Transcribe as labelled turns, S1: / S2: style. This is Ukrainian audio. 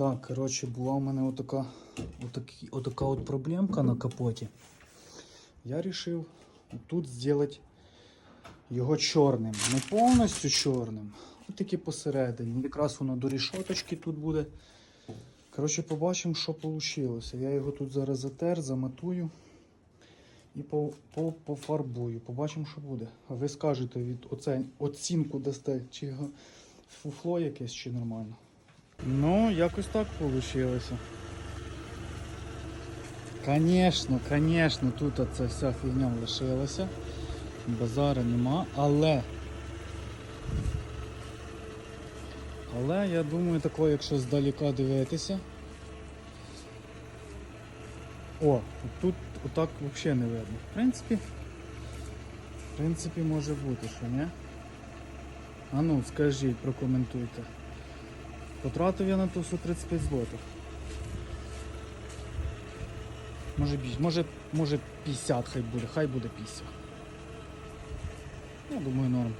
S1: Так, коротше, була у мене отака, отакі, отака от проблемка на капоті. Я вирішив тут зробити його чорним. Не повністю чорним, а тільки посередині. Якраз воно до рішоточки тут буде. Коротше, побачимо, що вийшло. Я його тут зараз затер, заматую і по, по, пофарбую. Побачимо, що буде. А ви скажете від оцінку дасте, чи фуфло якесь, чи нормально. Ну, якось так вийшло. Конечно, конечно, тут оця вся фігня лишилася. Базара нема, але. Але я думаю, тако, якщо здаліка дивитися. О, тут отак взагалі не видно. В принципі, в принципі, може бути, що ні? А ну, скажіть, прокоментуйте. Потратив я на то 135 злотих. Може, більш- може, може 50 хай буде, хай буде 50. Я думаю, норм.